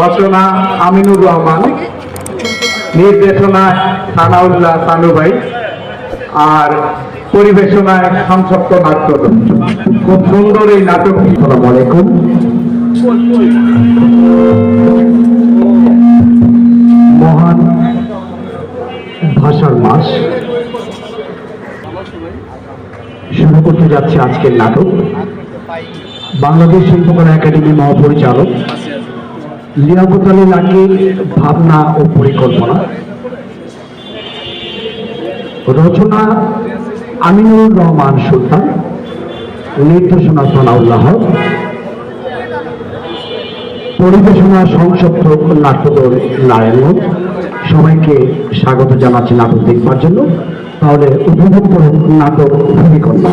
রচনা আমিনুর রহমান নির্দেশনায় সানাউল্লাহ সানু ভাই আর পরিবেশনায় সংসপ্ত নাট্য খুব সুন্দর এই নাটকটি সালাম আলাইকুম মহান ভাষার মাস। শুরু করতে যাচ্ছে আজকের নাটক। বাংলাদেশ শিল্পকলা একাডেমি মহাপরিচালক লিয়াকত আলী লাকির ভাবনা ও পরিকল্পনা? রচনা আমিনুর রহমান সুলতান, নির্দেশনা সানাউল্লাহ, পরিবেশনা সংসপ্ত নাট্যদল নারায়ণগঞ্জ। সবাইকে স্বাগত জানাচ্ছি নাটক দেখবার জন্য। তাহলে উপভোগ করুন নাটক ভূমিকন্যা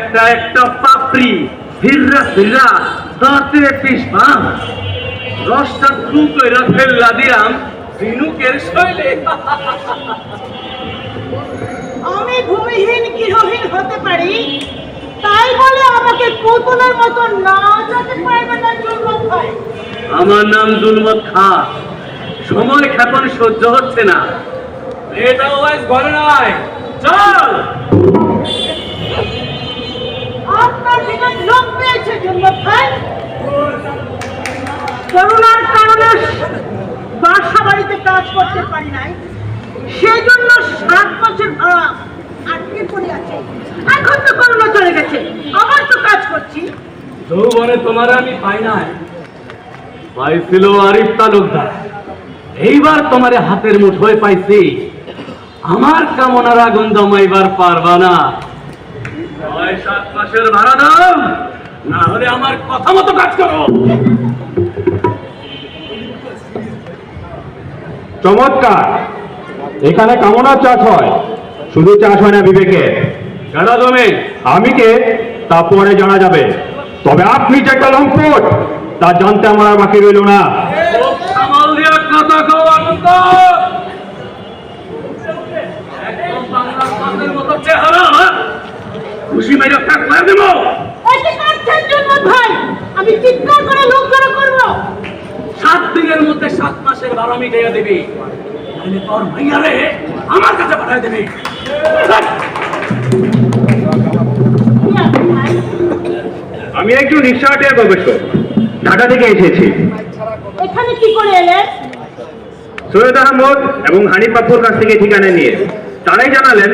একটা একটা পাপড়ি হিররা ফিররা তাতে পিসপাম রসটা টু কইরা ফেললা দিয়াম ঝিনুকের শৈলে। আমি ভূমিহীন গৃহহীন হতে পারি? তাই বলে আমাকে পুতুলের মতো নাচাতে পারবে না জন্য ভাই। আমার নাম দুলমত খা। সময় ক্ষেপণ সহ্য হচ্ছে না। এটা ওয়াইজ ঘরে নয় চল! আপনার দিকে লোক পেয়েছে করোনার কারণে বাসা বাড়িতে কাজ করতে পারি নাই। সেই জন্য সাত বছর ভাড়া আটকে পড়ে আছে। এখন তো করোনা চলে গেছে। আবার তো কাজ করছি। তোমার আমার কামনার আগুন দমাইবার পারবা না। ছয় সাত মাসের ভাড়া দাও না হলে আমার কথা মতো কাজ করো। চমৎকার। এখানে কামনা চাষ হয়। শুধু চাষ হয় না বিবেকের। গাড়া জমে? আমি কে? তা পরে জানা যাবে। তবে আপনি যে একটা লম্পট তা জানতে আমার আর বাকি রইল না। চেহারা। খুশি মেরে কাক মার দেবো। এটি করছেন জন্য ভাই? আমি চিৎকার করে লোক জড়ো করব। সাত দিনের মধ্যে সাত মাসের বারো মিটাইয়া দিবি। নাহলে তোর ভাইয়ারে আমার কাছে পাঠাই দিবি। আমি একজন রিক্সাটের গবেষক। ঢাকা থেকে এসেছি। এখানে কি করে এলেন সৈয়দ আহমদ এবং হানিফ বাপুর কাছ থেকে ঠিকানা নিয়ে। তারাই জানালেন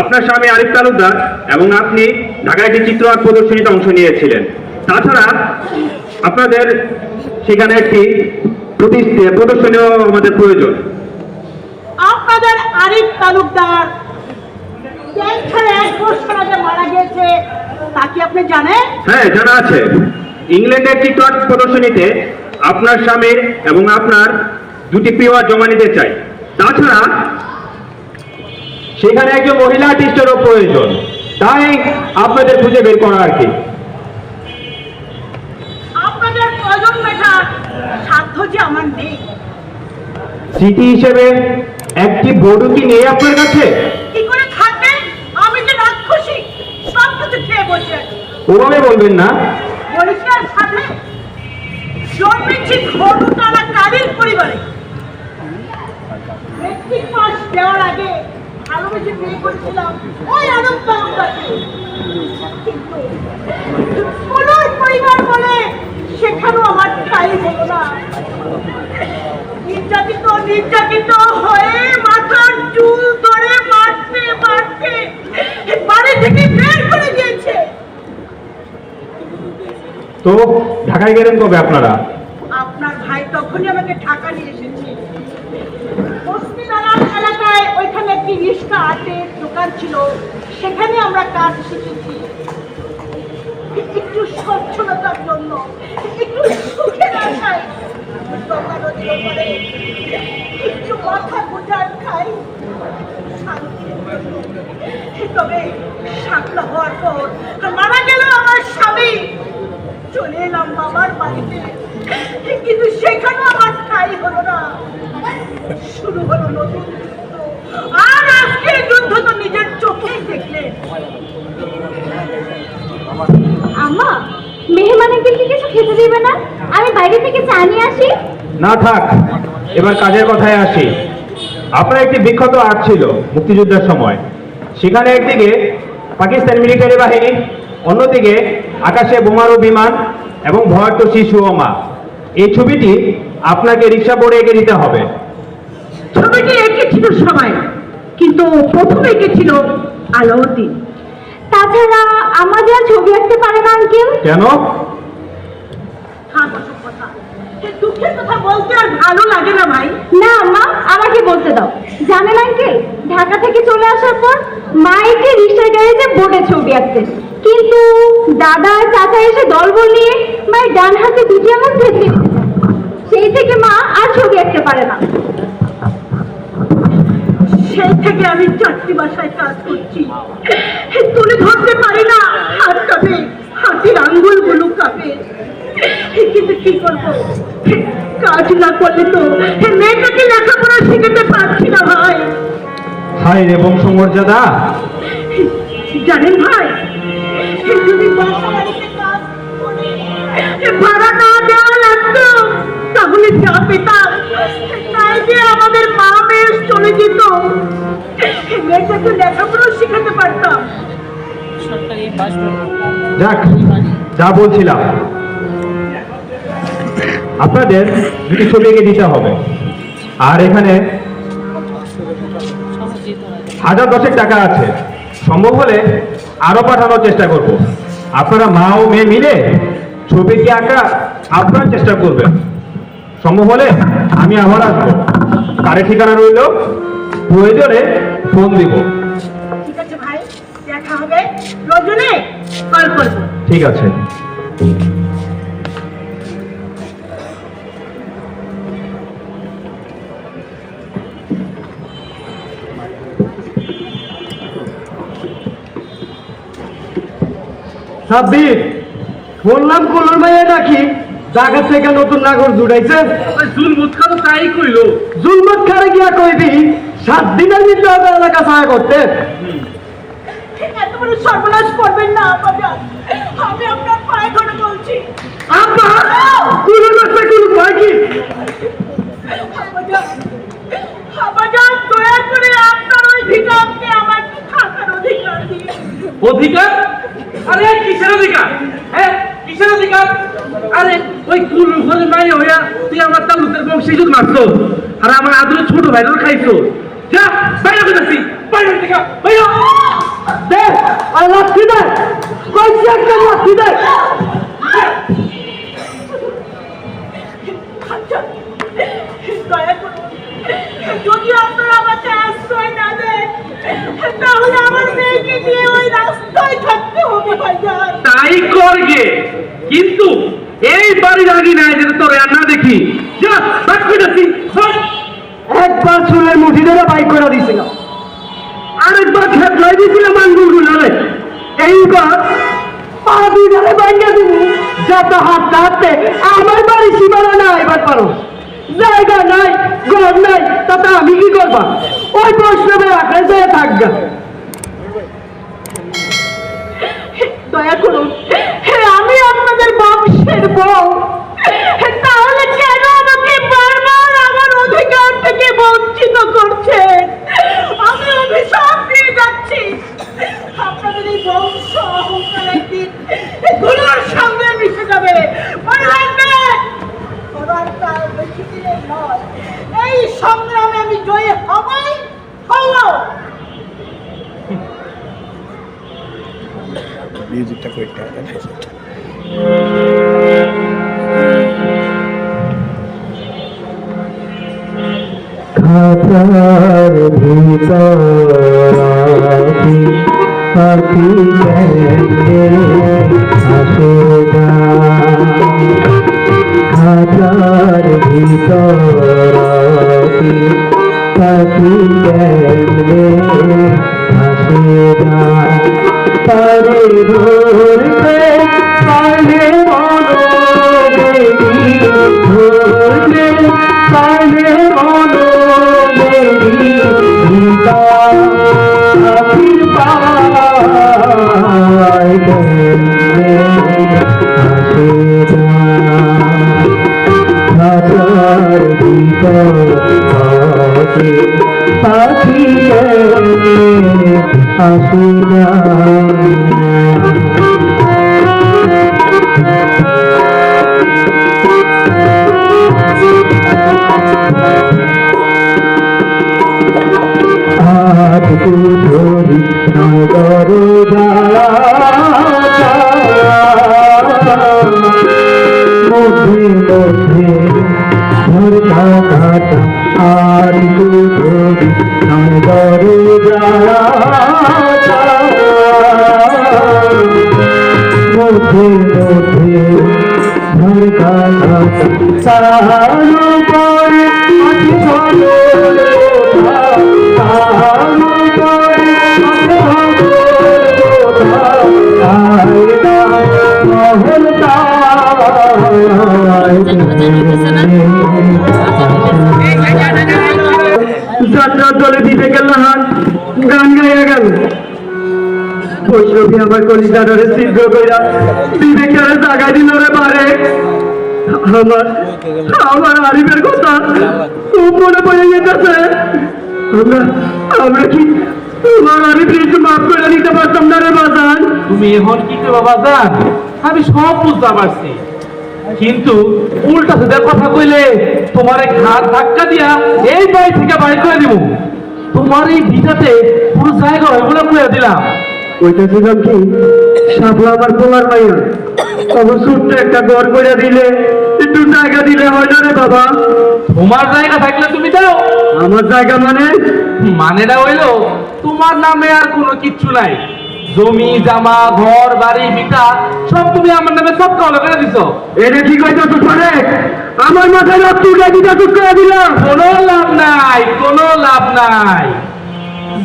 আপনার স্বামী আরিফ তালুকদার এবং আপনি ঢাকায় একটি চিত্র আর্ট প্রদর্শনীতে অংশ নিয়েছিলেন। তাছাড়া আপনাদের সেখানে একটি প্রতিষ্ঠা প্রদর্শনীও আমাদের প্রয়োজন। আপনাদের আরিফ তালুকদার? ক্যান্সারে এক বছর আগে মারা গিয়েছে তা কি আপনি জানেন? হ্যাঁ জানা আছে। প্রদর্শনীতে আপনার স্বামীর এবং আপনার দুটি পেওয়া জমা নিতে চাই। তাছাড়া সেখানে একজন মহিলা আর্টিস্টেরও প্রয়োজন। তাই আপনাদের খুঁজে বের করা আর কি। আপনাদের প্রয়োজন মেটার সাধ্য যে আমার নেই। স্মৃতি হিসেবে একটি বড়ু কি নেই আপনার কাছে? কি করে থাকবে? আমি যে রাক্ষসী সব কিছু খেয়ে বসে আছি। ওভাবে বলবেন না। পরিষ্কার সাথে জন্মেছি ঘটু টানা কাদের পরিবারে। মেট্রিক পাস দেওয়ার আগে করেছিলাম, ওই। কিন্তু পরিবার বলে সেখানেও আমার হলো না। নির্যাতিত নির্যাতিত হয়ে মাথার চুল ধরে মারতে মারতে বাড়ি থেকে বের করে দিয়েছে। তো ঢাকায় গেলেন কবে আপনার ভাই তখনই আমাকে ঢাকা নিয়ে এসেছে বস্তিনারায়ণ এলাকায় একটি রিক্সা দোকান ছিল, সেখানে আমরা কাজ শিখেছি। একটু স্বচ্ছলতার জন্য, একটু সুখের একটু খাই তবে হওয়ার পর মারা গেল আমার স্বামী। চলে এলাম বাবার বাড়িতে। কিন্তু সেখানেও আমার ঠাই হলো না। শুরু হলো নতুন আজকের যুদ্ধ তো নিজের চোখেই দেখলেন আম্মা মেহমান আঙ্কেলকে কিছু খেতে দিবে না? আমি বাইরে থেকে চা নিয়ে আসি। না থাক এবার কাজের কথায় আসি। আপনার একটি বিখ্যাত আর্ট ছিল মুক্তিযুদ্ধের সময়। সেখানে একদিকে পাকিস্তান মিলিটারি বাহিনী অন্যদিকে আকাশে বোমারু বিমান এবং ভয়ার্থ শিশু ও মা। এই ছবিটি আপনাকে রিক্সা বোর্ডে এঁকে দিতে হবে। ছবিটি এঁকেছিল সবাই। কিন্তু প্রথম এঁকেছিল আলাউদ্দিন। তাছাড়া আমাদের আর ছবি আঁকতে পারে না আঙ্কেল। কেন? থাক ওসব কথা। দুঃখের কথা বলতে আর ভালো লাগে না ভাই। না আম্মা আমাকে বলতে দাও। জানেন আঙ্কেল ঢাকা থেকে চলে আসার পর মাইকে রিক্সার গ্যারেজে বোর্ডে ছবি আঁকতেন। কিন্তু দাদা আর চাচা এসে দলবল নিয়ে মায়ের ডান হাতে দুটি আঙুল ভেদ সেই থেকে মা আর ছবি আঁকতে পারে না। থেকে আমি চারটি বাসায় কাজ করছি। তুলে ধরতে পারি না হাত কাঁপে হাতের আঙ্গুলগুলো কাঁপে। কিন্তু কি করব? কাজ না করলে তো মেয়েটাকে লেখাপড়া শিখাতে পারছি না ভাই। হাই রে বংশমর্যাদা। জানেন ভাই যদি ভাড়া না দেওয়া লাগতো তাহলে যা পেতাম তাই যে আমাদের মা চলে যেত মেয়েটাকে লেখাপড়া শিখাতে পারতাম। যাক যা বলছিলাম। আপনাদের দুটি ছবি এঁকে দিতে হবে। আর এখানে হাজার দশেক টাকা আছে। সম্ভব হলে আরও পাঠানোর চেষ্টা করব। আপনারা মা ও মেয়ে মিলে ছবিটি আঁকা আপনার চেষ্টা করবেন। সম্ভব হলে আমি আবার আসব। কারে ঠিকানা রইল? প্রয়োজনে ফোন দিব। ঠিক আছে ভাই দেখা হবে। রজনে কল করব। ঠিক আছে। সাব্বির বললাম কলর ভাইয়া নাকি? ঢাকা থেকে নতুন নাগর জুড়াইছে। জুলমুত খাতো তাই কইলো। জুলমত খারে গিয়া কইবি সাত দিনের ভিতরে ওদের এলাকা ছায়া করতে। এত বড় সর্বনাশ করবেন না আপাজান আমি আপনার পায়ে ধরে বলছি। আব্বা! কুলুর মাসে কুলুর ভয় কি? দয়া করে আপনার ওই ভিটামকে আমার থাকার অধিকার দিন। অধিকার? আরে কিসের অধিকার? হ্যাঁ? কিসের অধিকার? আরে, ওই কুল ঘরে মাই হইয়া তুই আমার তালুকের বংশে যদি মারছো। আর আমার আদরে ছোট ভাইরাও খাইছো। যা, বাইরে করতেছি বাইরে থেকে বাইরে! দয়া যদি আপনারা আমাকে আশ্রয় না দেন, তাহলে আমার মেয়েকে নিয়ে ওই রাস্তায় থাকতে হবে ভাইজান তাই করগে কিন্তু এই আগে নাই যেটা তোর আর না দেখি। যা বাদ করতেছি একবার চুলের মুঠি ধরে বাইক করে দিছিল আরেকবার খেত লাই দিছিল মাঙ্গুল গুলারে এইবার পা দুই ধারে বাইঙ্গা দিব। যত হাত হাতে আমার বাড়ি সীমানা না এবার পারো জায়গা নাই ঘর নাই তাতে আমি কি করব? ওই বৈষ্ণবের আখড়ায় যেয়ে থাকবা। দয়া করুন হে, আমি আপনাদের বংশের বউ। বঞ্চিত করছেন আমি অভিশাপ দিয়ে যাচ্ছি। আপনাদের এই বংশ অহংকার সঙ্গে মিশে যাবে। নয়। এই সংগ্রামে আমি জয়ী হবই, হব। মিউজিকটা কয়েকটা খাতার ভিতর পাখি কেমনে আসে না খাতার পাখি কেমনে আসে তারে ধরতে পারলে মনোবেদি ধরতে পারলে মধ্যে মধ্যে ঝরকা কাটা সারানো পরে আছি চলো দিতে গেল হাত, গান গাইয়া গেল। বৈষ্ণবী আমার সিদ্ধ জাগাই দিল রে পারে আমার আমার আরিফের কথা পড়ে আমরা কি আমার আরিফের একটু মাফ করে দিতে পারতাম না রে বাজান? তুমি এখন কি করবে বাজান? আমি সব বুঝতে পারছি। কিন্তু উল্টা সুদের কথা কইলে তোমার এই ঘাট ধাক্কা দিয়া এই বাড়ি থেকে বাড়ি করে দিব। তোমার এই ভিটাতে পুরো জায়গা বলে কইয়া দিলাম। ওইটা ছিলাম কি? সাপলা আমার পোলার মাইয়া। তখন ছোট্ট একটা ঘর করে দিলে একটু জায়গা দিলে হয় না রে বাবা। তোমার জায়গা থাকলে তুমি দাও। আমার জায়গা মানে? মানেটা হইল তোমার নামে আর কোনো কিচ্ছু নাই। জমি জামা ঘর বাড়ি ভিটা সব তুমি আমার নামে সব কল করে দিছো। এটা কি কইতা তো পারে আমার মাথায় রক্ত উঠে দিতে তুই করে দিলাম। কোনো লাভ নাই কোনো লাভ নাই।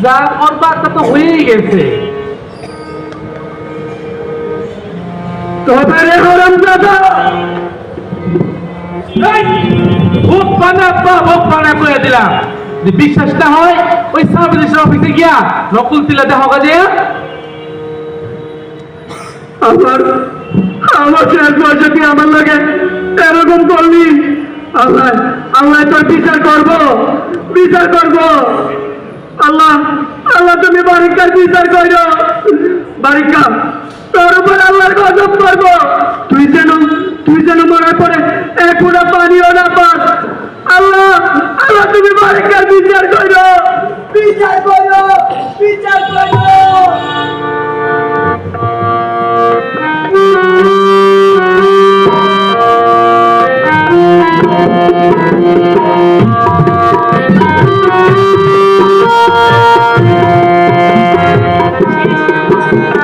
যা করবার তা তো হয়েই গেছে। তবে রে হরম দাদা। এই, পানা বা পানা করে দিলাম। যদি হয় ওই সাব অফিসে গিয়া নকুল তিলা দেখা যে আমার শেষ বয়সে তুই আমার লাগে এরকম করলি, আল্লাহ আল্লাহ তোর বিচার করব বিচার করব। আল্লাহ আল্লাহ তুমি বারিকার বিচার করো। বারিকা তোর উপর আল্লাহর গজব করব। তুই যেন তুই যেন মরার পরে এক ফোঁটা পানিও না পাস। আল্লাহ আল্লাহ তুমি বারিকার বিচার করো। বিচার করো বিচার করো। Thank you.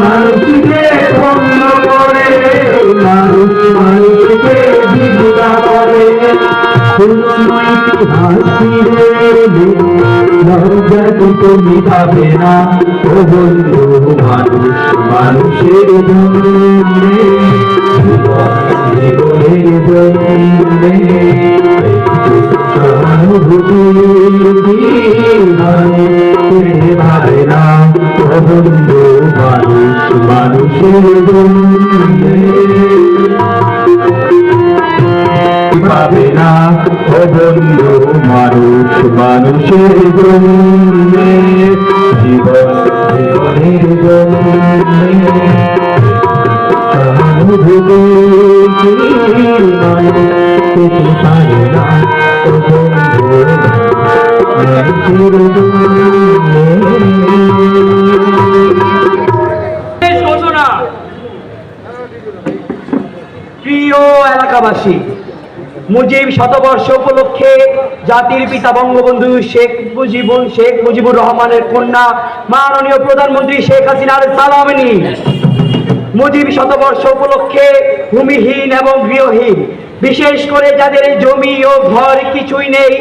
মানুষকে পণ্য করে মানুষ মানুষকে জীবিকা করে। মানুষের সহানুভূতি ভাবে না। বন্ধু মানুষ মানুষের পাবে না ও বন্ধু মানুষ মানুষের জন্যে জীবন জীবনের জন্যে সহানুভূতি পেতে পারে না ও বন্ধু মানুষের জন্যে মুজিব শতবর্ষ উপলক্ষে জাতির পিতা বঙ্গবন্ধু শেখ মুজিবুর শেখ মুজিবুর রহমানের কন্যা মাননীয় প্রধানমন্ত্রী শেখ হাসিনার সালামিনী। মুজিব শতবর্ষ উপলক্ষে ভূমিহীন এবং গৃহহীন। বিশেষ করে যাদের জমি ও ঘর কিছুই নেই,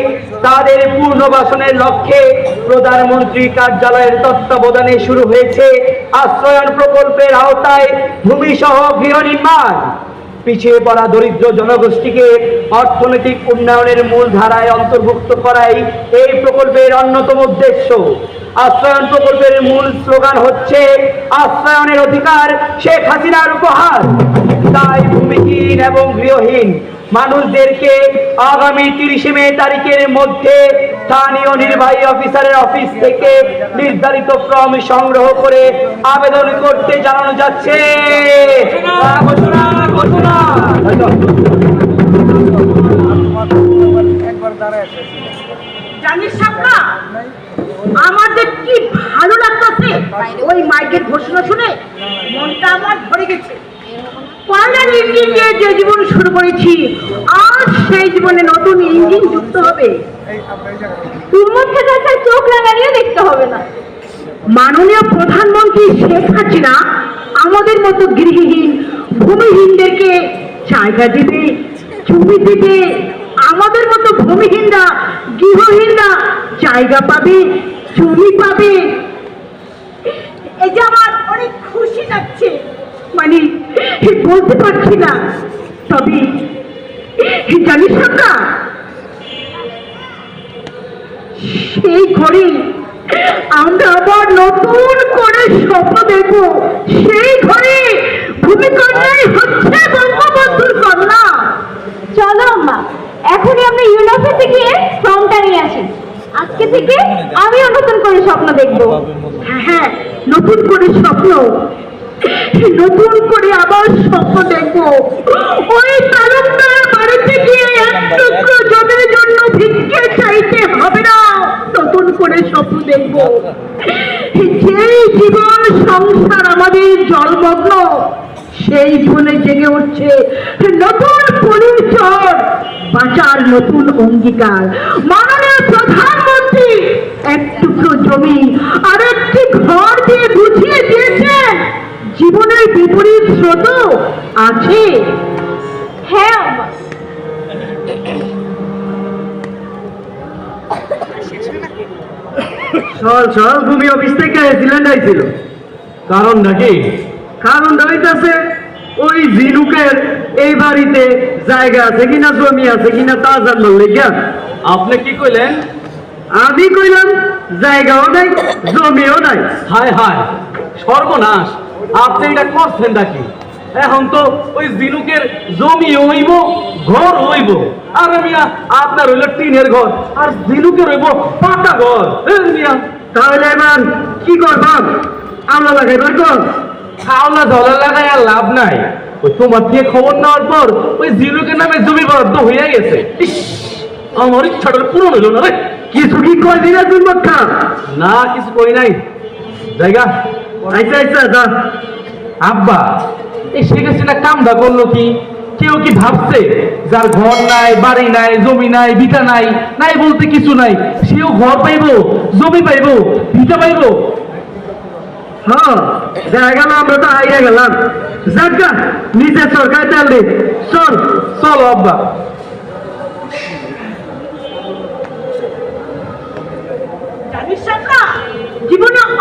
তাদের পুনর্বাসনের লক্ষ্যে প্রধানমন্ত্রী কার্যালয়ের তত্ত্বাবধানে শুরু হয়েছে আশ্রয়ন প্রকল্পের আওতায় ভূমিসহ গৃহ নির্মাণ। পিছিয়ে পড়া দরিদ্র জনগোষ্ঠীকে অর্থনৈতিক উন্নয়নের মূল ধারায় অন্তর্ভুক্ত করাই এই প্রকল্পের অন্যতম উদ্দেশ্য। আশ্রয়ন প্রকল্পের মূল স্লোগান হচ্ছে আশ্রয়নের অধিকার শেখ হাসিনার উপহার। তাই ভূমিহীন এবং গৃহহীন মানুষদেরকে আগামী তিরিশে মে তারিখের মধ্যে স্থানীয় নির্বাহী অফিসারের অফিস থেকে নির্ধারিত ফর্ম সংগ্রহ করে আবেদন করতে জানানো যাচ্ছে। ঘোষণা ঘোষণা। জানিস সাপনা আমাদের কি ভালো লাগতেছে? ওই মাইকের ঘোষণা শুনে মনটা আমার ভরে গেছে। কয়লার ইঞ্জিন দিয়ে যে জীবন শুরু করেছি, আজ সেই জীবনে নতুন ইঞ্জিন যুক্ত হবে। চোখ রাঙানিয়ে দেখতে হবে না। মাননীয় প্রধানমন্ত্রী শেখ হাসিনা আমাদের মতো গৃহহীন, ভূমিহীনদেরকে জায়গা দিবে জমি দিবে। আমাদের মতো ভূমিহীনরা, গৃহহীনরা জায়গা পাবে জমি পাবে। যে আমার অনেক খুশি লাগছে। মানে বলতে পারছি না। তবে জানিস না সেই ঘড়ি আমরা আবার নতুন করে স্বপ্ন দেখব। সেই ঘরে ভূমিকন্যাই হচ্ছে বঙ্গবন্ধুর কন্যা। চলো আম্মা এখনই আমরা ইউনিভার্সিটি গিয়ে ফর্মটা নিয়ে আসি। আজকে থেকে আমিও নতুন করে স্বপ্ন দেখব। হ্যাঁ হ্যাঁ নতুন করে স্বপ্ন। নতুন করে আবার স্বপ্ন দেখব। ওই তালুকদার বাড়িতে গিয়ে এক টুকরো জমির জন্য ভিক্ষে চাইতে হবে না। নতুন করে স্বপ্ন যেই জীবন সংসার আমাদের জলমগ্ন, সেই জীবনে জেগে উঠছে নতুন পরিচয়, বাঁচার নতুন অঙ্গীকার। মাননীয় প্রধানমন্ত্রী, এক টুকরো জমি আর একটি ঘর দিয়ে বুঝিয়ে দিয়েছেন জীবনের বিপরীত স্রোত আছে? হ্যাঁ আম্মা। চল চল ভূমি অফিস থেকে সিলিন্ড আইছিল। কারণ নাকি? কারণ ওই জিনুকের এই বাড়িতে জায়গা আছে কিনা জমি আছে কিনা তা জানবার লেগা আপনি কি কইলেন? আমি কইলাম জায়গাও নাই জমিও নাই। হায় হায় সর্বনাশ। আপনি এটা করছেন নাকি? এখন তো ওই জিনুকের জমি হইব ঘর হইব। আর মিয়া আপনার হইল টিনের ঘর আর জিনুকের হইব পাকা ঘর। মিয়া তাহলে এবার কি করবাম আমরা লাগাইবার কর। খাওলা ধলা লাগাই আর লাভ নাই। ওই তোমার দিয়ে খবর নেওয়ার পর ওই জিনুকের নামে জমি বরাদ্দ হইয়া গেছে। আমার ইচ্ছাটা পূরণ হইল না রে। কিছু কি করবি না তুই মক্কা না কিছু করি নাই। জায়গা আব্বা, এই শেখ হাসিনা কামদা করল কি? কেউ কি ভাবছে যার ঘর নাই, বাড়ি নাই, জমি নাই, ভিটা নাই নাই বলতে কিছু নাই, সেও ঘর পাইব, জমি পাইব, ভিটা পাইব? হ্যাঁ,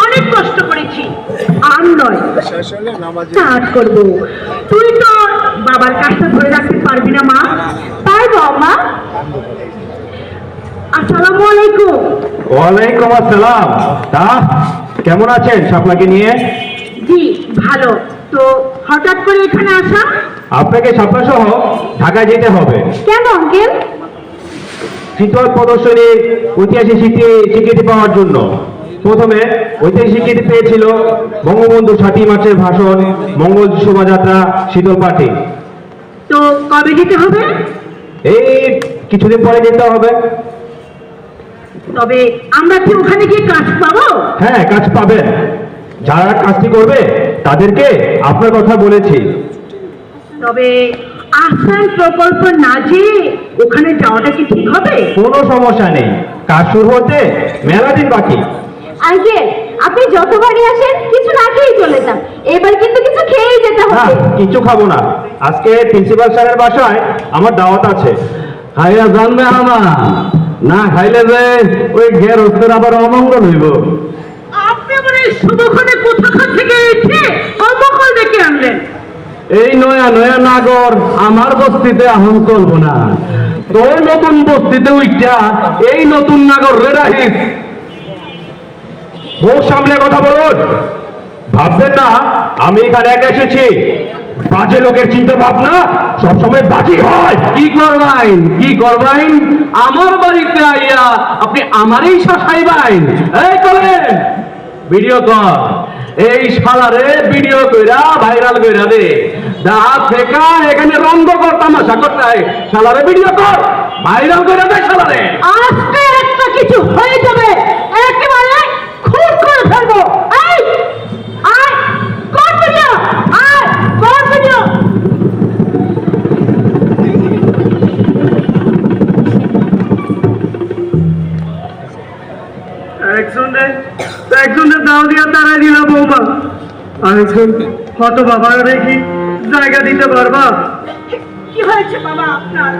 অনেক কষ্ট হলে নামাজে কাজ করব। তুই তো বাবার কাজটা ধরে রাখতে পারবি না মা। পারব মা। আসসালামু আলাইকুম। ওয়ালাইকুম আসসালাম। তা কেমন আছেন শাপলাকে নিয়ে? জি ভালো। তো হঠাৎ করে এখানে আসা? আপনাকে শাপলা সহ ঢাকায় যেতে হবে। কেন আঙ্কেল? শীতল প্রদর্শনী ঐতিহাসিক স্বীকৃতি পাওয়ার জন্য। প্রথমে ঐতিহাসিক স্বীকৃতি পেয়েছিল বঙ্গবন্ধু সাতই মার্চের ভাষণ মঙ্গল শোভাযাত্রা শীতল পার্টি তো কবে যেতে হবে? এই কিছুদিন পরে যেতে হবে। তবে আমরা কি ওখানে গিয়ে কাজ পাবো? হ্যাঁ কাজ পাবেন যারা কাজটি করবে তাদেরকে আপনার কথা বলেছি। তবে আসান প্রকল্প না যেয়ে ওখানে যাওয়াটা কি ঠিক হবে? কোনো সমস্যা নেই। কাজ শুরু হতে মেলা দিন বাকি। আঙ্কেল আপনি যতবারই আসেন কিছু না খেয়েই চলে যান। এবার কিন্তু কিছু খেয়েই যেতে না হবে। কিছু খাব না। আজকে প্রিন্সিপাল স্যারের বাসায় আমার দাওয়াত আছে। খাইয়া জানবে আমার। না খাইলে যে ওই গেরস্তের আবার অমঙ্গল হইব। আপনি আমার এই শুভক্ষণে কোথাকার থেকে এসে অমকল ডেকে আনলেন? এই নয়া নয়া নাগর আমার বস্তিতে আহন করব না। তোর নতুন বস্তিতে উইটা এই নতুন নাগর রে রাখিস মুখ সামলে কথা বলুন। ভাববেন না আমি এখানে একা এসেছি। বাজে লোকের চিন্তা ভাবনা সবসময় বাজি হয়। কি করবাইন কি করবাইন আমার বাড়িতে আইয়া আপনি আমারই শাসাইবাইন এই করেন। ভিডিও কর। এই শালারে ভিডিও কইরা ভাইরাল কইরা দে। দা থেকে এখানে রঙ্গ কর তামাশা করতে হয় শালারে ভিডিও কর। ভাইরাল কইরা দে শালারে। আজকে একটা কিছু হয়ে যাবে। আরেকজন কত বাবা রেখি জায়গা দিতে পারবা? কি হয়েছে বাবা আপনার?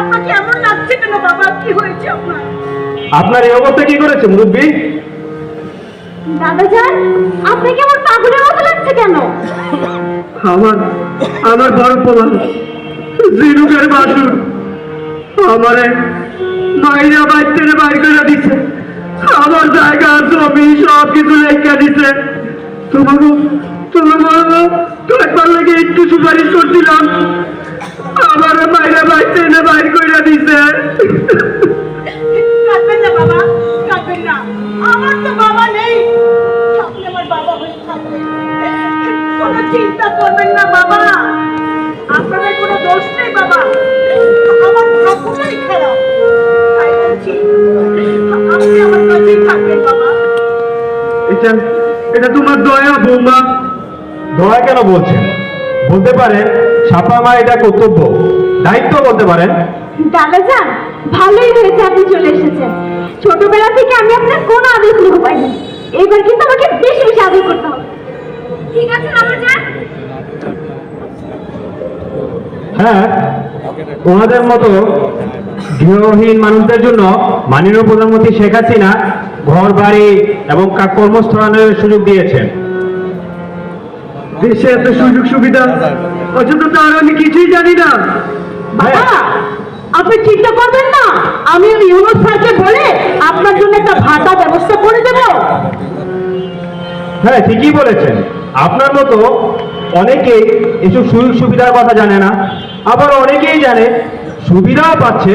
আপনাকে এমন লাগছে কেন বাবা? কি হয়েছে আপনার? আপনার এই অবস্থা কি করেছে মুরব্বী? দাদা যান আপনাকে আমার পাগলের মতো লাগছে কেন? আমার আমার বড় প্রমাণ জিনুকের বাসুর। আমারে মাইরা বাইতে বাইর করে দিচ্ছে আমার জায়গা জমি সব কিছু লেখা দিছে। তোমাকে তোমার কয়েকবার লেগে একটু সুপারিশ করছিলাম। আমার মাইরা বাইতে এনে বাইর করে দিছে। কাঁদবেন না বাবা কাঁদবেন না। আমার তো বাবা নেই। আপনি আমার বাবা হয়ে থাকবেন। কোনো চিন্তা করবেন না বাবা। আপনাদের কোনো দোষ নেই বাবা। আমার ভাগ্যটাই খারাপ তাই বলছি আপনি আমার কাছেই থাকবেন বাবা। এটা এটা তোমার দয়া বৌমা। দয়া কেন বলছেন? বলতে পারেন ছাপা মা এটা কর্তব্য। দায়িত্ব বলতে পারেন। দাদা যান ভালোই হয়েছে আপনি চলে এসেছেন। ছোটবেলা থেকে আমি আপনার কোনো আদেশ লোক পাইনি এবার কিন্তু আমাকে বেশি বেশি আদর করতে হবে। ঠিক আছে দাদা যান। হ্যাঁ ওনাদের মতো গৃহহীন মানুষদের জন্য মাননীয় প্রধানমন্ত্রী শেখ হাসিনা ঘর বাড়ি এবং কা- কর্মস্থলানের সুযোগ দিয়েছেন। দেশে এত সুযোগ সুবিধা অথচ তার আমি কিছুই জানি না। বাবা আপনি চিন্তা করবেন না আমি ইউনুস স্যারকে বলে আপনার জন্য একটা ভাতা ব্যবস্থা করে দেবো। হ্যাঁ ঠিকই বলেছেন। আপনার মতো অনেকেই এসব সুযোগ সুবিধার কথা জানে না আবার অনেকেই জানে সুবিধাও পাচ্ছে।